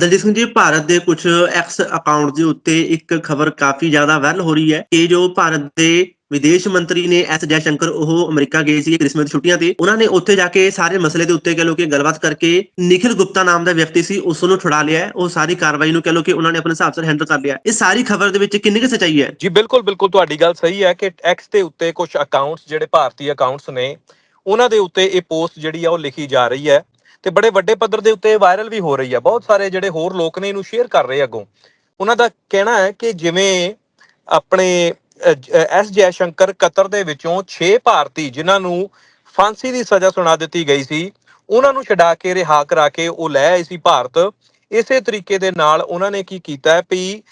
ਦਲਜੀਤ ਸਿੰਘ ਜੀ, ਭਾਰਤ ਦੇ ਕੁਝ X account ਦੇ ਉੱਤੇ ਇੱਕ ਖਬਰ ਕਾਫੀ ਜ਼ਿਆਦਾ ਵਾਇਰਲ ਹੋ ਰਹੀ ਹੈ ਕਿ ਜੋ ਭਾਰਤ ਦੇ ਵਿਦੇਸ਼ ਮੰਤਰੀ ਨੇ ਐਸ ਜੈ ਸ਼ੰਕਰ ਉਹ ਅਮਰੀਕਾ ਗਏ ਸੀ ਕ੍ਰਿਸਮਸ ਦੀ ਛੁੱਟੀਆਂ ਤੇ। ਉਹਨਾਂ ਨੇ ਉੱਥੇ ਜਾ ਕੇ ਸਾਰੇ ਮਸਲੇ ਦੇ ਉੱਤੇ ਕਹ ਲੋ ਕਿ ਗੱਲਬਾਤ ਕਰਕੇ ਨikhil ਗੁਪਤਾ ਨਾਮ ਦਾ ਵਿਅਕਤੀ ਸੀ, ਉਸ ਨੂੰ ਛੁਡਾ ਲਿਆ ਹੈ। ਉਹ ਸਾਰੀ ਕਾਰਵਾਈ ਨੂੰ ਕਹ ਲੋ ਕਿ ਉਹਨਾਂ ਨੇ ਆਪਣੇ ਹਿਸਾਬ ਨਾਲ ਹੈਂਡਲ ਕਰ ਲਿਆ ਇਹ ਸਾਰੀ ਖਬਰ ਦੇ ਵਿੱਚ ਕਿੰਨੀ ਕੁ ਸਚਾਈ ਹੈ? ਜੀ, ਬਿਲਕੁਲ ਬਿਲਕੁਲ ਤੁਹਾਡੀ ਗੱਲ ਸਹੀ ਹੈ ਕਿ ਐਕਸ ਦੇ ਉੱਤੇ ਕੁਝ ਅਕਾਊਂਟਸ ਜਿਹੜੇ ਭਾਰਤੀ ਅਕਾਊਂਟਸ ਨੇ, ਉਹਨਾਂ ਦੇ ਉੱਤੇ ਇਹ ਪੋਸਟ ਜਿਹੜੀ ਆ ਉਹ ਲਿਖੀ ਜਾ ਰਹੀ ਹੈ। ਤੇ ਬੜੇ ਵੱਡੇ ਪੱਧਰ ਦੇ ਉੱਤੇ ਵਾਇਰਲ ਵੀ ਹੋ ਰਹੀ ਹੈ ਬਹੁਤ ਸਾਰੇ ਜਿਹੜੇ ਹੋਰ ਲੋਕ ਨੇ ਇਹਨੂੰ ਸ਼ੇਅਰ ਕਰ ਰਹੇ ਅੱਗੋਂ। ਉਹਨਾਂ ਦਾ ਕਹਿਣਾ ਹੈ ਕਿ ਜਿਵੇਂ ਆਪਣੇ ਐਸ ਜੈ ਸ਼ੰਕਰ ਕਤਰ ਦੇ ਵਿੱਚੋਂ 6 ਭਾਰਤੀ ਜਿਨ੍ਹਾਂ ਨੂੰ ਫਾਂਸੀ ਦੀ ਸਜ਼ਾ ਸੁਣਾ ਦਿੱਤੀ ਗਈ ਸੀ, ਉਹਨਾਂ ਨੂੰ ਛਡਾ ਕੇ, ਰਿਹਾ ਕਰਾ ਕੇ ਉਹ ਲੈ ਆਏ ਸੀ ਭਾਰਤ। ਇਸੇ ਤਰੀਕੇ ਦੇ ਨਾਲ ਉਹਨਾਂ ਨੇ ਕੀ ਕੀਤਾ ਹੈ ਵੀ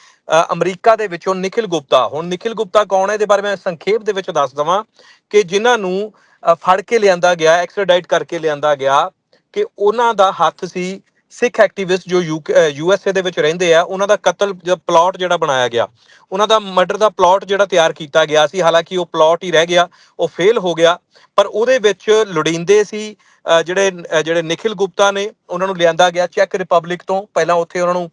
ਅਮਰੀਕਾ ਦੇ ਵਿੱਚੋਂ ਨਿਖਿਲ ਗੁਪਤਾ, ਹੁਣ ਨਿਖਿਲ ਗੁਪਤਾ ਕੌਣ ਹੈ ਇਹਦੇ ਬਾਰੇ ਮੈਂ ਸੰਖੇਪ ਦੇ ਵਿੱਚ ਦੱਸ ਦਵਾਂ ਕਿ ਜਿਨ੍ਹਾਂ ਨੂੰ ਫੜ ਕੇ ਲਿਆਂਦਾ ਗਿਆ ਐਕਸਟ੍ਰਾਡਾਈਟ ਕਰਕੇ ਲਿਆਂਦਾ ਗਿਆ ਕਿ ਉਹਨਾਂ ਦਾ ਹੱਥ ਸੀ ਸਿੱਖ ਐਕਟਿਵਿਸਟ ਜੋ ਯੂ ਐਸ ਏ ਦੇ ਵਿੱਚ ਰਹਿੰਦੇ ਆ, ਉਹਨਾਂ ਦਾ ਕਤਲ ਪਲਾਟ ਜਿਹੜਾ ਬਣਾਇਆ ਗਿਆ, ਉਹਨਾਂ ਦਾ ਮਰਡਰ ਦਾ ਪਲਾਟ ਜਿਹੜਾ ਤਿਆਰ ਕੀਤਾ ਗਿਆ ਸੀ, ਹਾਲਾਂਕਿ ਉਹ ਪਲਾਟ ਹੀ ਰਹਿ ਗਿਆ, ਉਹ ਫੇਲ ਹੋ ਗਿਆ, ਪਰ ਉਹਦੇ ਵਿੱਚ ਲੋੜੀਂਦੇ ਸੀ ਜਿਹੜੇ ਜਿਹੜੇ ਨikhil ਗੁਪਤਾ ਨੇ, ਉਹਨਾਂ ਨੂੰ ਲਿਆਂਦਾ ਗਿਆ ਚੈੱਕ ਰਿਪਬਲਿਕ ਤੋਂ, ਪਹਿਲਾਂ ਉੱਥੇ ਉਹਨਾਂ ਨੂੰ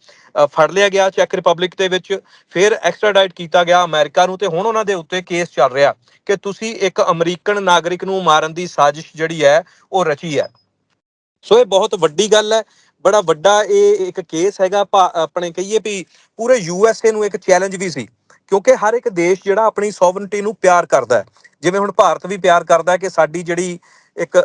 ਫੜ ਲਿਆ ਗਿਆ ਚੈੱਕ ਰਿਪਬਲਿਕ ਦੇ ਵਿੱਚ, ਫਿਰ ਐਕਸਟ੍ਰਾਡਾਈਟ ਕੀਤਾ ਗਿਆ ਅਮਰੀਕਾ ਨੂੰ ਤੇ ਹੁਣ ਉਹਨਾਂ ਦੇ ਉੱਤੇ ਕੇਸ ਚੱਲ ਰਿਹਾ ਕਿ ਤੁਸੀਂ ਇੱਕ ਅਮਰੀਕਨ ਨਾਗਰਿਕ ਨੂੰ ਮਾਰਨ ਦੀ ਸਾਜ਼ਿਸ਼ ਜਿਹੜੀ ਹੈ, ਉਹ ਰਚੀ ਹੈ। ਸੋ ਇਹ ਬਹੁਤ ਵੱਡੀ ਗੱਲ ਹੈ। ਬੜਾ ਵੱਡਾ ਇਹ ਇੱਕ ਕੇਸ ਹੈਗਾ। ਭਾ- ਆਪਣੇ ਕਹੀਏ ਵੀ ਪੂਰੇ ਯੂ ਐਸ ਏ ਨੂੰ ਇੱਕ ਚੈਲੰਜ ਵੀ ਸੀ। ਕਿਉਂਕਿ ਹਰ ਇੱਕ ਦੇਸ਼ ਜਿਹੜਾ ਆਪਣੀ ਸੋਵਰਨਟੀ ਨੂੰ ਪਿਆਰ ਕਰਦਾ ਹੈ। ਜਿਵੇਂ ਹੁਣ ਭਾਰਤ ਵੀ ਪਿਆਰ ਕਰਦਾ ਹੈ ਕਿ ਸਾਡੀ ਜਿਹੜੀ ਇੱਕ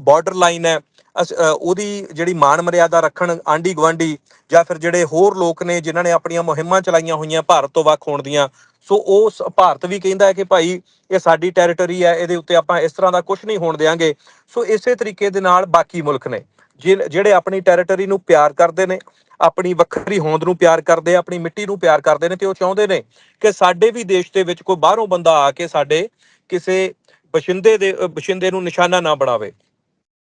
ਬਾਰਡਰ ਲਾਈਨ ਹੈ ਅ, ਉਹਦੀ ਜਿਹੜੀ ਮਾਨ ਮਰਿਆਦਾ ਰੱਖਣ ਆਂਢੀ ਗੁਆਂਢੀ ਜਾਂ ਫਿਰ ਜਿਹੜੇ ਹੋਰ ਲੋਕ ਨੇ ਜਿਨ੍ਹਾਂ ਨੇ ਆਪਣੀਆਂ ਮੁਹਿੰਮਾਂ ਚਲਾਈਆਂ ਹੋਈਆਂ ਭਾਰਤ ਤੋਂ ਵੱਖ ਹੋਣ ਦੀਆਂ ਸੋ ਉਹ ਸ- ਭਾਰਤ ਵੀ ਕਹਿੰਦਾ ਹੈ ਕਿ ਭਾਈ ਇਹ ਸਾਡੀ ਟੈਰੀਟਰੀ ਹੈ ਇਹਦੇ ਉੱਤੇ ਆਪਾਂ ਇਸ ਤਰ੍ਹਾਂ ਦਾ ਕੁਝ ਨਹੀਂ ਹੋਣ ਦੇਵਾਂਗੇ ਸੋ ਇਸੇ ਤਰੀਕੇ ਦੇ ਨਾਲ ਬਾਕੀ ਮੁਲਕ ਨੇ ਜਿਨ- ਜਿਹੜੇ ਆਪਣੀ ਟੈਰੀਟਰੀ ਨੂੰ ਪਿਆਰ ਕਰਦੇ ਨੇ ਆਪਣੀ ਵੱਖਰੀ ਹੋਂਦ ਨੂੰ ਪਿਆਰ ਕਰਦੇ ਆ ਆਪਣੀ ਮਿੱਟੀ ਨੂੰ ਪਿਆਰ ਕਰਦੇ ਨੇ ਤੇ ਉਹ ਚਾਹੁੰਦੇ ਨੇ ਕਿ ਸਾਡੇ ਵੀ ਦੇਸ਼ ਦੇ ਵਿੱਚ ਕੋਈ ਬਾਹਰੋਂ ਬੰਦਾ ਆ ਕੇ ਸਾਡੇ ਕਿਸੇ ਬਸ਼ਿੰਦੇ ਦੇ ਅ, ਬਸ਼ਿੰਦੇ ਨੂੰ ਨਿਸ਼ਾਨਾ ਨਾ ਬਣਾਵੇ।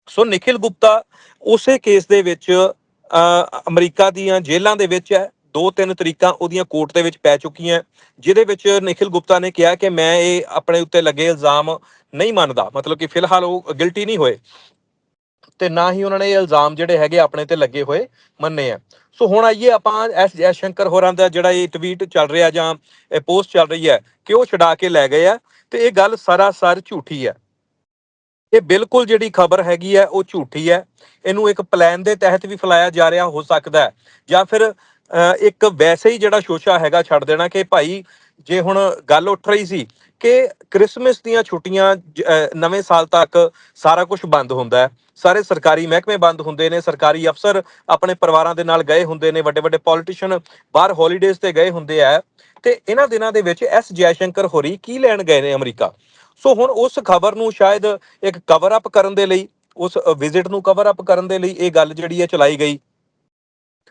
ਸੋ ਨikhil ਗੁਪਤਾ ਉਸੇ ਕੇਸ ਦੇ ਵਿੱਚ ਅਮਰੀਕਾ ਦੀਆਂ ਜੇਲ੍ਹਾਂ ਦੇ ਵਿੱਚ ਹੈ। ਦੋ ਤਿੰਨ ਤਰੀਕਾਂ ਉਹਦੀਆਂ ਕੋਰਟ ਦੇ ਵਿੱਚ ਪੈ ਚੁੱਕੀਆਂ। ਜਿਹਦੇ ਵਿੱਚ ਨikhil ਗੁਪਤਾ ਨੇ ਕਿਹਾ ਕਿ ਮੈਂ ਇਹ ਆਪਣੇ ਉੱਤੇ ਲੱਗੇ ਇਲਜ਼ਾਮ ਨਹੀਂ ਮੰਨਦਾ। ਮਤਲਬ ਕਿ ਫਿਲਹਾਲ ਉਹ ਗਿਲਟੀ ਨਹੀਂ ਹੋਏ। ਤੇ ਨਾ ਹੀ ਉਹਨਾਂ ਨੇ ਇਹ ਇਲਜ਼ਾਮ ਜਿਹੜੇ ਹੈਗੇ ਆਪਣੇ ਤੇ ਲੱਗੇ ਹੋਏ ਮੰਨੇ ਆ। ਸੋ ਹੁਣ ਆਈਏ ਆਪਾਂ ਐਸ ਜੈ ਸ਼ੰਕਰ ਹੋਰਾਂ ਦਾ ਜਿਹੜਾ ਇਹ ਟਵੀਟ ਚੱਲ ਰਿਹਾ ਜਾਂ ਇਹ ਪੋਸਟ ਚੱਲ ਰਹੀ ਹੈ ਕਿ ਉਹ ਛਡਾ ਕੇ ਲੈ ਗਏ ਆ। ਤੇ ਇਹ ਗੱਲ ਸਰਾਸਰ ਝੂਠੀ ਹੈ। ਇਹ ਬਿਲਕੁਲ ਜਿਹੜੀ ਖਬਰ ਹੈਗੀ ਹੈ ਉਹ ਝੂਠੀ ਹੈ। ਇਹਨੂੰ ਇੱਕ ਪਲਾਨ ਦੇ ਤਹਿਤ ਵੀ ਫੈਲਾਇਆ ਜਾ ਰਿਹਾ, ਹੋ ਸਕਦਾ ਹੈ। ਜਾਂ ਫਿਰ ਇੱਕ ਵੈਸੇ ਹੀ ਜਿਹੜਾ ਸ਼ੋਸ਼ਾ ਹੈਗਾ ਛੱਡ ਦੇਣਾ ਕਿ ਭਾਈ ਜੇ ਹੁਣ ਗੱਲ ਉੱਠ ਰਹੀ ਸੀ ਕਿ ਕ੍ਰਿਸਮਸ ਦੀਆਂ ਛੁੱਟੀਆਂ ਜ- ਨਵੇਂ ਸਾਲ ਤੱਕ ਸਾਰਾ ਕੁਝ ਬੰਦ ਹੁੰਦਾ ਹੈ। ਸਾਰੇ ਸਰਕਾਰੀ ਮਹਿਕਮੇ ਬੰਦ ਹੁੰਦੇ ਨੇ, ਸਰਕਾਰੀ ਅਫਸਰ ਆਪਣੇ ਪਰਿਵਾਰਾਂ ਦੇ ਨਾਲ ਗਏ ਹੁੰਦੇ ਨੇ ਵੱਡੇ ਵੱਡੇ ਪੋਲੀਟੀਸ਼ੀਅਨ ਬਾਹਰ ਹੌਲੀਡੇਜ਼ ਤੇ ਗਏ ਹੁੰਦੇ ਆ। ਤੇ ਇਹਨਾਂ ਦਿਨਾਂ ਦੇ ਵਿੱਚ ਐਸ ਜੈਸ਼ੰਕਰ ਹੋਰੀ ਕੀ ਲੈਣ ਗਏ ਨੇ ਅਮਰੀਕਾ? ਸੋ ਹੁਣ ਉਸ ਖਬਰ ਨੂੰ ਸ਼ਾਇਦ ਇੱਕ ਕਵਰ ਅਪ ਕਰਨ ਦੇ ਲਈ, ਉਸ ਵਿਜ਼ਿਟ ਨੂੰ ਕਵਰ ਅਪ ਕਰਨ ਦੇ ਲਈ ਇਹ ਗੱਲ ਜਿਹੜੀ ਹੈ ਚਲਾਈ ਗਈ।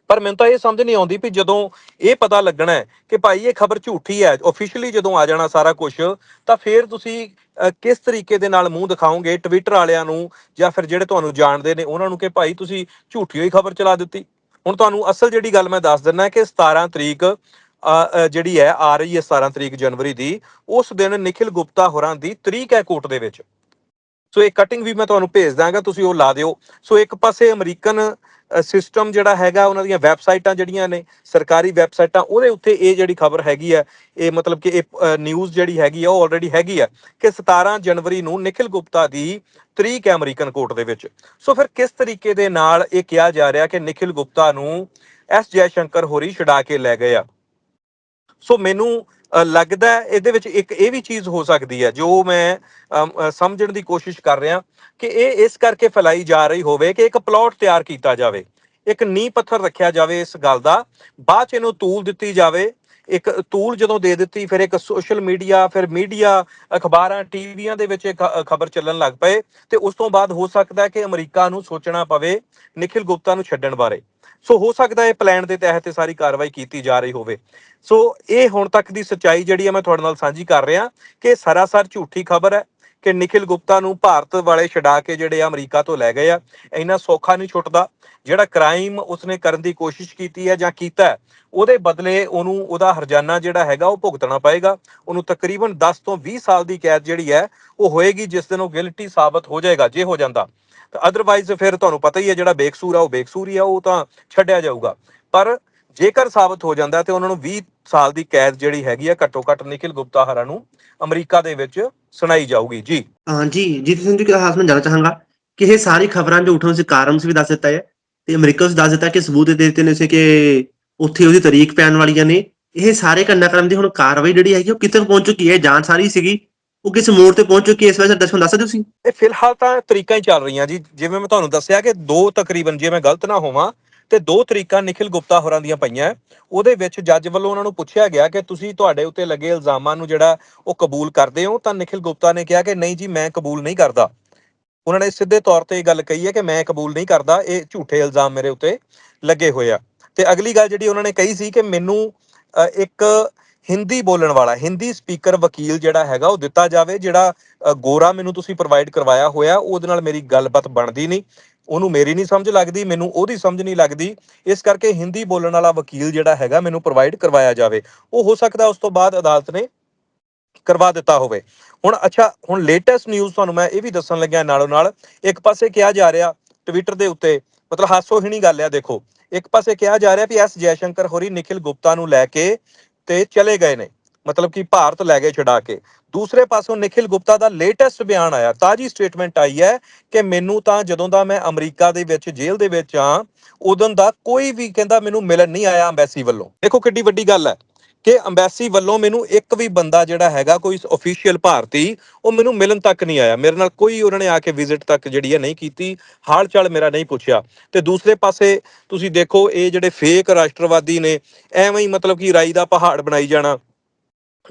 ਪਰ ਮੈਨੂੰ ਤਾਂ ਇਹ ਸਮਝ ਨਹੀਂ ਆਉਂਦੀ ਵੀ ਜਦੋਂ ਇਹ ਪਤਾ ਲੱਗਣਾ ਹੈ ਕਿ ਭਾਈ ਇਹ ਖਬਰ ਝੂਠੀ ਹੈ ਆਫੀਸ਼ੀਅਲੀ ਜਦੋਂ ਆ ਜਾਣਾ ਸਾਰਾ ਕੁਝ ਤਾਂ ਫਿਰ ਤੁਸੀਂ ਕਿਸ ਤਰੀਕੇ ਦੇ ਨਾਲ ਮੂੰਹ ਦਿਖਾਓਗੇ ਟਵਿੱਟਰ ਵਾਲਿਆਂ ਨੂੰ ਜਾਂ ਫਿਰ ਜਿਹੜੇ ਤੁਹਾਨੂੰ ਜਾਣਦੇ ਨੇ ਉਹਨਾਂ ਨੂੰ ਕਿ ਭਾਈ ਤੁਸੀਂ ਝੂਠੀ ਹੋਈ ਖਬਰ ਚਲਾ ਦਿੱਤੀ? ਹੁਣ ਤੁਹਾਨੂੰ ਅਸਲ ਜਿਹੜੀ ਗੱਲ ਮੈਂ ਦੱਸ ਦਿੰਦਾ ਕਿ 17 ਤਰੀਕ ਜਿਹੜੀ ਹੈ, ਆ ਰਹੀ ਹੈ 17 ਤਰੀਕ ਜਨਵਰੀ ਦੀ, ਉਸ ਦਿਨ ਨikhil ਗੁਪਤਾ ਹੋਰਾਂ ਦੀ ਤਰੀਕ ਹੈ ਕੋਰਟ ਦੇ ਵਿੱਚ। ਸੋ ਇਹ ਕਟਿੰਗ ਵੀ ਮੈਂ ਤੁਹਾਨੂੰ ਭੇਜ ਦਾਂਗਾ, ਤੁਸੀਂ ਉਹ ਲਾ ਦਿਓ। ਸੋ ਇੱਕ ਪਾਸੇ ਅਮਰੀਕਨ ਸਿਸਟਮ ਜਿਹੜਾ ਹੈਗਾ, ਉਹਨਾਂ ਦੀਆਂ ਵੈਬਸਾਈਟਾਂ ਜਿਹੜੀਆਂ ਨੇ, ਸਰਕਾਰੀ ਵੈਬਸਾਈਟਾਂ ਉਹਦੇ ਉੱਤੇ ਇਹ ਜਿਹੜੀ ਖਬਰ ਹੈਗੀ ਹੈ ਇਹ ਮਤਲਬ ਕਿ ਇਹ ਨਿਊਜ਼ ਜਿਹੜੀ ਹੈਗੀ ਆ, ਉਹ ਆਲਰੇਡੀ ਹੈਗੀ ਆ ਕਿ 17 ਜਨਵਰੀ ਨੂੰ ਨikhil ਗੁਪਤਾ ਦੀ ਤਰੀਕ ਹੈ ਅਮਰੀਕਨ ਕੋਰਟ ਦੇ ਵਿੱਚ। ਸੋ ਫਿਰ ਕਿਸ ਤਰੀਕੇ ਦੇ ਨਾਲ ਇਹ ਕਿਹਾ ਜਾ ਰਿਹਾ ਕਿ ਨikhil ਗੁਪਤਾ ਨੂੰ ਐਸ ਜੈ ਸ਼ੰਕਰ ਹੋਰੀ ਛਡਾ ਕੇ ਲੈ ਗਏ ਆ? ਸੋ ਮੈਨੂੰ ਲੱਗਦਾ ਇਹਦੇ ਵਿੱਚ ਇੱਕ ਇਹ ਵੀ ਚੀਜ਼ ਹੋ ਸਕਦੀ ਹੈ, ਜੋ ਮੈਂ ਸਮਝਣ ਦੀ ਕੋਸ਼ਿਸ਼ ਕਰ ਰਿਹਾ ਕਿ ਇਹ ਇਸ ਕਰਕੇ ਫੈਲਾਈ ਜਾ ਰਹੀ ਹੋਵੇ ਕਿ ਇੱਕ ਪਲਾਟ ਤਿਆਰ ਕੀਤਾ ਜਾਵੇ, ਇੱਕ ਨੀਂਹ ਪੱਥਰ ਰੱਖਿਆ ਜਾਵੇ ਇਸ ਗੱਲ ਦਾ, ਬਾਅਦ ਚ ਇਹਨੂੰ ਤੂਲ ਦਿੱਤੀ ਜਾਵੇ ਇੱਕ ਤੂਲ ਜਦੋਂ ਦੇ ਦਿੱਤੀ, ਫਿਰ ਇੱਕ ਸੋਸ਼ਲ ਮੀਡੀਆ ਫਿਰ ਮੀਡੀਆ ਅਖਬਾਰਾਂ, ਟੀਵੀਆਂ ਦੇ ਵਿੱਚ ਇੱਕ ਖਬਰ ਚੱਲਣ ਲੱਗ ਪਏ ਤੇ ਉਸ ਤੋਂ ਬਾਅਦ ਹੋ ਸਕਦਾ ਹੈ ਕਿ ਅਮਰੀਕਾ ਨੂੰ ਸੋਚਣਾ ਪਵੇ ਨikhil ਗੁਪਤਾ ਨੂੰ ਛੱਡਣ ਬਾਰੇ। ਸੋ ਹੋ ਸਕਦਾ ਹੈ ਪਲਾਨ ਦੇ ਤਹਿਤ ਇਹ ਸਾਰੀ ਕਾਰਵਾਈ ਕੀਤੀ ਜਾ ਰਹੀ ਹੋਵੇ। ਸੋ ਇਹ ਹੁਣ ਤੱਕ ਦੀ ਸੱਚਾਈ ਜਿਹੜੀ ਹੈ ਮੈਂ ਤੁਹਾਡੇ ਨਾਲ ਸਾਂਝੀ ਕਰ ਰਿਹਾ ਕਿ ਸਰਾਸਰ ਝੂਠੀ ਖਬਰ ਹੈ ਕਿ ਨikhil ਗੁਪਤਾ ਨੂੰ ਭਾਰਤ ਵਾਲੇ ਛਡਾ ਕੇ ਜਿਹੜੇ ਆ ਅਮਰੀਕਾ ਤੋਂ ਲੈ ਗਏ ਆ। ਇੰਨਾ ਸੌਖਾ ਨਹੀਂ ਛੁੱਟਦਾ। ਜਿਹੜਾ ਕ੍ਰਾਈਮ ਉਸਨੇ ਕਰਨ ਦੀ ਕੋਸ਼ਿਸ਼ ਕੀਤੀ ਹੈ ਜਾਂ ਕੀਤਾ ਉਹਦੇ ਬਦਲੇ ਉਹਨੂੰ ਉਹਦਾ ਹਰਜਾਨਾ ਜਿਹੜਾ ਹੈਗਾ ਉਹ ਭੁਗਤਣਾ ਪਏਗਾ। ਉਹਨੂੰ ਤਕਰੀਬਨ 10 ਤੋਂ 20 ਸਾਲ ਦੀ ਕੈਦ ਜਿਹੜੀ ਹੈ, ਉਹ ਹੋਏਗੀ, ਜਿਸ ਦਿਨ ਉਹ ਗਿਲਟੀ ਸਾਬਤ ਹੋ ਜਾਏਗਾ, ਜੇ ਹੋ ਜਾਂਦਾ। ਤਾਂ ਅਦਰਵਾਈਜ਼ ਫਿਰ ਤੁਹਾਨੂੰ ਪਤਾ ਹੀ ਹੈ, ਜਿਹੜਾ ਬੇਕਸੂਰ ਆ ਉਹ ਬੇਕਸੂਰ ਹੀ ਆ, ਉਹ ਤਾਂ ਛੱਡਿਆ ਜਾਊਗਾ। ਪਰ ਜੇਕਰ ਸਾਬਤ ਹੋ ਜਾਂਦਾ ਹੈ ਤੇ ਉਹਨਾਂ ਨੂੰ 20 ਸਾਲ ਦੀ ਕੈਦ ਜਿਹੜੀ ਹੈਗੀ ਆ ਘੱਟੋ ਘੱਟ ਨਿਖਿਲ ਗੁਪਤਾ ਹਰਾ ਨੂੰ ਅਮਰੀਕਾ ਦੇ ਵਿੱਚ ਸੁਣਾਈ ਜਾਊਗੀ। ਜੀ। ਹਾਂਜੀ ਜੀਤ ਸਿੰਘ ਜੀ ਖਾਸ ਮੈਂ ਜਾਣਨਾ ਚਾਹਾਂਗਾ ਕਿ ਇਹ ਸਾਰੀ ਖਬਰਾਂ ਜੋ ਉਠਣ ਦੇ ਕਾਰਨ ਸੀ ਵੀ ਦੱਸ ਦਿੱਤਾ ਹੈ ਤੇ ਅਮਰੀਕਾ ਉਸ ਦੱਸ ਦਿੱਤਾ ਕਿ ਸਬੂਤ ਦੇ ਦਿੱਤੇ ਨੇ ਸੀ ਕਿ ਉੱਥੇ ਉਹਦੀ ਤਰੀਕ ਪੈਣ ਵਾਲੀਆਂ ਨੇ। ਇਹ ਸਾਰੇ ਘਟਨਾਕ੍ਰਮ ਦੀ ਹੁਣ ਕਾਰਵਾਈ ਜਿਹੜੀ ਹੈਗੀ ਉਹ ਕਿੱਥੇ ਪਹੁੰਚ ਚੁੱਕੀ ਹੈ? ਜਾਂਚ ਸਾਰੀ ਸੀਗੀ। ਉਹ ਕਿਸ ਮੋੜ ਤੇ ਪਹੁੰਚ ਚੁੱਕੀ ਹੈ? ਇਸ ਬਾਰੇ ਦਰਸ਼ਕਾਂ ਦੱਸ ਸਕਦੇ ਹੋ ਤੁਸੀਂ। ਇਹ ਫਿਲਹਾਲ ਤਾਂ ਤਰੀਕਾਂ ਹੀ ਚੱਲ ਰਹੀਆਂ ਜੀ। ਜਿਵੇਂ ਮੈਂ ਤੁਹਾਨੂੰ ਦੱਸਿਆ ਕਿ ਦੋ ਤਕਰੀਬਨ ਜੇ ਮੈਂ ਗਲਤ ਨਾ ਹੋਵਾਂ ਤੇ ਦੋ ਤਰੀਕਾਂ ਨਿਖਿਲ ਗੁਪਤਾ ਹੋਰਾਂ ਦੀਆਂ ਪਈਆਂ। ਉਹਦੇ ਵਿੱਚ ਜੱਜ ਵੱਲੋਂ ਉਹਨਾਂ ਨੂੰ ਪੁੱਛਿਆ ਗਿਆ ਕਿ ਤੁਸੀਂ ਤੁਹਾਡੇ ਉੱਤੇ ਲੱਗੇ ਇਲਜ਼ਾਮਾਂ ਨੂੰ ਜਿਹੜਾ ਉਹ ਕਬੂਲ ਕਰਦੇ ਹੋ, ਤਾਂ ਨਿਖਿਲ ਗੁਪਤਾ ਨੇ ਕਿਹਾ ਕਿ ਨਹੀਂ ਜੀ, ਮੈਂ ਕਬੂਲ ਨਹੀਂ ਕਰਦਾ। ਉਹਨਾਂ ਨੇ ਸਿੱਧੇ ਤੌਰ ਤੇ ਇਹ ਗੱਲ ਕਹੀ ਹੈ ਕਿ ਮੈਂ ਕਬੂਲ ਨਹੀਂ ਕਰਦਾ, ਇਹ ਝੂਠੇ ਇਲਜ਼ਾਮ ਮੇਰੇ ਉੱਤੇ ਲੱਗੇ ਹੋਏ ਆ। ਤੇ ਅਗਲੀ ਗੱਲ ਜਿਹੜੀ ਉਹਨਾਂ ਨੇ ਕਹੀ ਸੀ ਕਿ ਮੈਨੂੰ ਇੱਕ ਹਿੰਦੀ ਬੋਲਣ ਵਾਲਾ, ਹਿੰਦੀ ਸਪੀਕਰ ਵਕੀਲ ਜਿਹੜਾ ਹੈਗਾ ਉਹ ਦਿੱਤਾ ਜਾਵੇ, ਜਿਹੜਾ ਗੋਰਾ ਮੈਨੂੰ ਤੁਸੀਂ ਪ੍ਰੋਵਾਈਡ ਕਰਵਾਇਆ ਹੋਇਆ, ਉਹਦੇ ਨਾਲ ਮੇਰੀ ਗੱਲਬਾਤ ਬਣਦੀ ਨਹੀਂ। ਉਹਨੂੰ ਮੇਰੀ ਨਹੀਂ ਸਮਝ ਲੱਗਦੀ, ਮੈਨੂੰ ਉਹਦੀ ਸਮਝ ਨਹੀਂ ਲੱਗਦੀ। ਇਸ ਕਰਕੇ ਹਿੰਦੀ ਬੋਲਣ ਵਾਲਾ ਵਕੀਲ ਜਿਹੜਾ ਹੈਗਾ ਮੈਨੂੰ ਪ੍ਰੋਵਾਈਡ ਕਰਵਾਇਆ ਜਾਵੇ। ਉਹ ਹੋ ਸਕਦਾ ਉਸ ਤੋਂ ਬਾਅਦ ਅਦਾਲਤ ਨੇ ਕਰਵਾ ਦਿੱਤਾ ਹੋਵੇ। ਹੁਣ ਅੱਛਾ, ਹੁਣ ਲੇਟੈਸਟ ਨਿਊਜ਼ ਤੁਹਾਨੂੰ ਮੈਂ ਇਹ ਵੀ ਦੱਸਣ ਲੱਗਿਆ ਨਾਲੋਂ ਨਾਲ। ਇੱਕ ਪਾਸੇ ਕਿਹਾ ਜਾ ਰਿਹਾ ਟਵਿੱਟਰ ਦੇ ਉੱਤੇ, ਮਤਲਬ ਹਾਸੋਹੀਣੀ ਗੱਲ ਆ ਦੇਖੋ। ਇੱਕ ਪਾਸੇ ਕਿਹਾ ਜਾ ਰਿਹਾ ਵੀ ਐਸ ਜੈਸ਼ੰਕਰ ਹੋਰੀ ਨਿਖਿਲ ਗੁਪਤਾ ਨੂੰ ਲੈ ਕੇ ਤੇ ਚਲੇ ਗਏ ਨੇ। ਮਤਲਬ ਕਿ ਭਾਰਤ ਲੈ ਗਏ ਛਡਾ ਕੇ। ਦੂਸਰੇ ਪਾਸੋਂ ਨਿਖਿਲ ਗੁਪਤਾ ਦਾ ਲੇਟੈਸਟ ਬਿਆਨ ਆਇਆ, ਤਾਜੀ ਸਟੇਟਮੈਂਟ ਆਈ ਹੈ ਕਿ ਮੈਨੂੰ ਤਾਂ ਜਦੋਂ ਦਾ ਮੈਂ ਅਮਰੀਕਾ ਦੇ ਵਿੱਚ, ਜੇਲ੍ਹ ਦੇ ਵਿੱਚ ਆ ਉਦੋਂ ਦਾ ਕੋਈ ਵੀ ਕਹਿੰਦਾ ਮੈਨੂੰ ਮਿਲਣ ਨਹੀਂ ਆਇਆ ਅੰਬੈਸੀ ਵੱਲੋਂ। ਦੇਖੋ ਕਿੱਡੀ ਵੱਡੀ ਗੱਲ ਹੈ ਕਿ ਅੰਬੈਸੀ ਵੱਲੋਂ ਮੈਨੂੰ ਇੱਕ ਵੀ ਬੰਦਾ ਜਿਹੜਾ ਹੈਗਾ, ਕੋਈ ਅਫੀਸ਼ੀਅਲ ਭਾਰਤੀ, ਉਹ ਮੈਨੂੰ ਮਿਲਣ ਤੱਕ ਨਹੀਂ ਆਇਆ। ਮੇਰੇ ਨਾਲ ਕੋਈ ਉਹਨਾਂ ਨੇ ਆ ਕੇ ਵਿਜ਼ਿਟ ਤੱਕ ਜਿਹੜੀ ਹੈ ਨਹੀਂ ਕੀਤੀ ਹਾਲ ਚਾਲ ਮੇਰਾ ਨਹੀਂ ਪੁੱਛਿਆ। ਤੇ ਦੂਸਰੇ ਪਾਸੇ ਤੁਸੀਂ ਦੇਖੋ, ਇਹ ਜਿਹੜੇ ਫੇਕ ਰਾਸ਼ਟਰਵਾਦੀ ਨੇ, ਐਵੇਂ ਹੀ ਮਤਲਬ ਕਿ ਰਾਈ ਦਾ ਪਹਾੜ ਬਣਾਈ ਜਾਣਾ।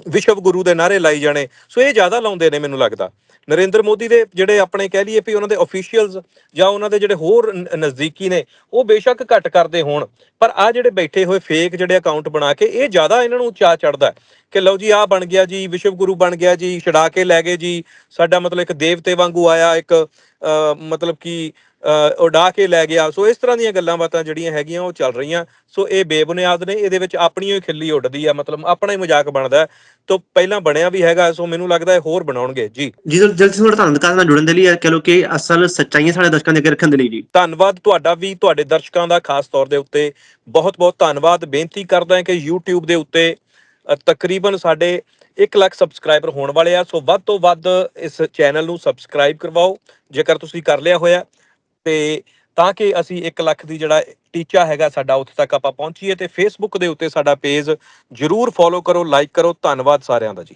ਵਿਸ਼ਵ ਗੁਰੂ ਦੇ ਨਾਰੇ ਲਾਈ ਜਾਣੇ। ਸੋ ਇਹ ਜ਼ਿਆਦਾ ਲਾਉਂਦੇ ਨੇ ਮੈਨੂੰ ਲੱਗਦਾ। ਨਰਿੰਦਰ ਮੋਦੀ ਦੇ ਜਿਹੜੇ ਆਪਣੇ ਕਹਿ ਲਈਏ ਵੀ ਉਹਨਾਂ ਦੇ ਅਫੀਸ਼ੀਅਲਸ ਜਾਂ ਉਹਨਾਂ ਦੇ ਜਿਹੜੇ ਹੋਰ ਨਜ਼ਦੀਕੀ ਨੇ ਉਹ ਬੇਸ਼ੱਕ ਘੱਟ ਕਰਦੇ ਹੋਣ। ਪਰ ਆ ਜਿਹੜੇ ਬੈਠੇ ਹੋਏ ਫੇਕ ਜਿਹੜੇ ਅਕਾਊਂਟ ਬਣਾ ਕੇ ਇਹ ਜ਼ਿਆਦਾ ਇਹਨਾਂ ਨੂੰ ਚਾਅ ਚੜਦਾ ਕਿ ਲਓ ਜੀ ਆ ਬਣ ਗਿਆ ਜੀ ਵਿਸ਼ਵ ਗੁਰੂ ਬਣ ਗਿਆ ਜੀ ਛਡਾ ਕੇ ਲੈ ਗਏ ਜੀ। ਸਾਡਾ ਮਤਲਬ ਇੱਕ ਦੇਵਤੇ ਵਾਂਗੂ ਆਇਆ ਇੱਕ ਅ, ਮਤਲਬ ਕਿ ਉਡਾ ਕੇ ਲੈ ਗਿਆ। ਸੋ ਇਸ ਤਰ੍ਹਾਂ ਦੀਆਂ ਗੱਲਾਂ ਬਾਤਾਂ ਜਿਹੜੀਆਂ ਹੈਗੀਆਂ ਉਹ ਚੱਲ ਰਹੀਆਂ। ਸੋ ਇਹ ਬੇਬੁਨਿਆਦ ਨੇ ਇਹਦੇ ਵਿੱਚ ਆਪਣੀ ਹੀ ਖਿੱਲੀ ਉੱਡਦੀ ਆ ਮਤਲਬ ਆਪਣਾ ਹੀ ਮਜ਼ਾਕ ਬਣਦਾ ਹੈ। ਤੋਂ ਪਹਿਲਾਂ ਬਣਿਆ ਵੀ ਹੈਗਾ ਸੋ ਮੈਨੂੰ ਲੱਗਦਾ ਇਹ ਹੋਰ ਬਣਾਉਣਗੇ। ਜੀ। ਜੀ ਜਲਦ ਤੁਹਾਡਾ ਧੰਨਵਾਦ ਨਾਲ ਜੁੜਨ ਦੇ ਲਈ ਕਹ ਲੋ ਕਿ ਅਸਲ ਸੱਚਾਈਆਂ ਸਾਡੇ ਦਰਸ਼ਕਾਂ ਦੇ ਅੱਗੇ ਰੱਖਣ ਦੇ ਲਈ ਜੀ। ਧੰਨਵਾਦ ਤੁਹਾਡਾ ਵੀ ਤੁਹਾਡੇ ਦਰਸ਼ਕਾਂ ਦਾ ਖਾਸ ਤੌਰ ਦੇ ਉੱਤੇ। ਬਹੁਤ-ਬਹੁਤ ਧੰਨਵਾਦ। ਬੇਨਤੀ ਕਰਦਾ ਹਾਂ ਕਿ YouTube ਦੇ ਉੱਤੇ ਤਕਰੀਬਨ ਸਾਡੇ 1 ਲੱਖ ਸਬਸਕ੍ਰਾਈਬਰ ਹੋਣ ਵਾਲੇ ਆ। ਸੋ ਵੱਧ ਤੋਂ ਵੱਧ ਇਸ ਚੈਨਲ ਨੂੰ ਸਬਸਕ੍ਰਾਈਬ ਕਰਵਾਓ। ਜੇਕਰ ਤੁਸੀਂ ਕਰ ਲਿਆ ਹੋਇਆ ਤੇ ਤਾਂ ਕਿ ਅਸੀਂ 1 ਲੱਖ ਦੀ ਜਿਹੜਾ ਟੀਚਾ ਹੈਗਾ ਸਾਡਾ ਉੱਥੇ ਤੱਕ ਆਪਾਂ ਪਹੁੰਚੀਏ ਤੇ ਫੇਸਬੁੱਕ ਦੇ ਉੱਤੇ ਸਾਡਾ ਪੇਜ ਜਰੂਰ ਫੋਲੋ ਕਰੋ ਲਾਈਕ ਕਰੋ, ਧੰਨਵਾਦ ਸਾਰਿਆਂ ਦਾ ਜੀ।